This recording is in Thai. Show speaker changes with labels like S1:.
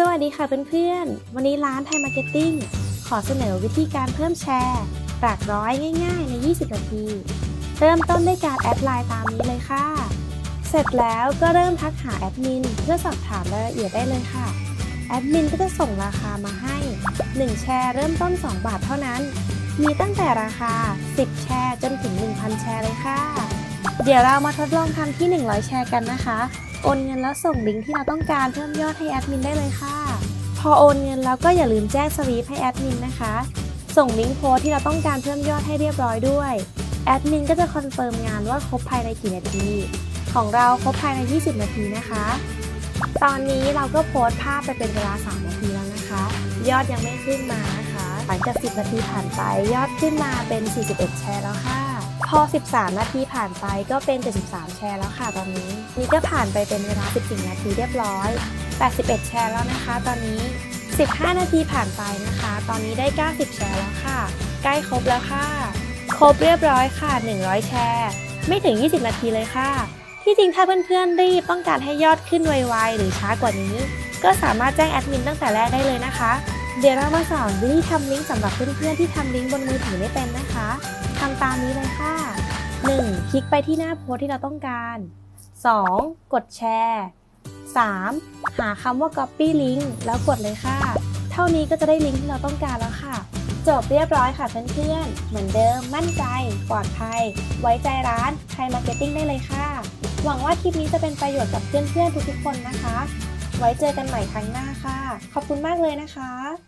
S1: สวัสดีค่ะเพื่อนๆ วันนี้ร้านไทยมาร์เก็ตติ้งขอเสนอวิธีการเพิ่มแชร์หลักร้อยง่ายๆ ใน 20 นาที เริ่มต้นด้วยการแอดไลน์ตามนี้เลยค่ะ เสร็จแล้วก็เริ่มทักหาแอดมินเพื่อสอบถามรายละเอียดได้เลยค่ะ แอดมินก็จะส่งราคามาให้ 1 แชร์เริ่มต้น 2 บาทเท่านั้น มีตั้งแต่ราคา 10 แชร์จนถึง 1,000 แชร์เลยค่ะ เดี๋ยวเรามาทดลองทำที่ 100 แชร์กันนะคะ โอนเงินแล้วส่งลิงก์ที่เราต้องการเพิ่มยอดให้แอดมินได้เลยค่ะ พอโอนเงินแล้วก็อย่าลืมแจ้งสวีปให้แอดมินนะคะ ส่งลิงก์โพสที่เราต้องการเพิ่มยอดให้เรียบร้อยด้วย แอดมินก็จะคอนเฟิร์มงานว่าครบภายในกี่นาที ของเราครบภายใน 20 นาทีนะคะ ตอนนี้เราก็โพสต์ภาพไปเป็นเวลา 3 นาทีแล้วนะคะ ยอดยังไม่ขึ้นมานะคะ หลังจาก 10 นาทีผ่านไปยอดขึ้นมาเป็น 41 แชร์แล้วค่ะ พอ 13 นาทีผ่านไปก็เป็น 73 แชร์แล้วค่ะตอนนี้ นี่ก็ผ่านไปเป็นเวลา 14 นาทีเรียบร้อย 81 แชร์แล้วนะคะ ตอนนี้ 15 นาทีผ่านไปนะคะ ตอนนี้ได้ 90 แชร์แล้วค่ะ ใกล้ครบแล้วค่ะ ครบเรียบร้อยค่ะ 100 แชร์ ไม่ถึง 20 นาทีเลยค่ะ ที่จริงถ้าเพื่อนๆรีบต้องการให้ยอดขึ้นไวๆหรือช้ากว่านี้ ก็สามารถแจ้งแอดมินตั้งแต่แรกได้เลยนะคะ เดี๋ยวเรามาสอนวิธีทำลิงก์สำหรับเพื่อนๆที่ทำลิงก์บนมือถือไม่เป็นนะคะทำตามนี้เลยค่ะ 1. คลิกไปที่หน้าโพสที่เราต้องการ 2. กดแชร์ 3. หาคำว่า copy link แล้วกดเลยค่ะ เท่านี้ก็จะได้ลิงก์ที่เราต้องการแล้วค่ะ จบเรียบร้อยค่ะเพื่อนๆ เหมือนเดิม มั่นใจ ปลอดภัย ไว้ใจร้านไทยมาร์เก็ตติ้งได้เลยค่ะ หวังว่าคลิปนี้จะเป็นประโยชน์กับเพื่อนๆทุกๆคนนะคะ ไว้เจอกันใหม่ครั้งหน้าค่ะ ขอบคุณมากเลยนะคะ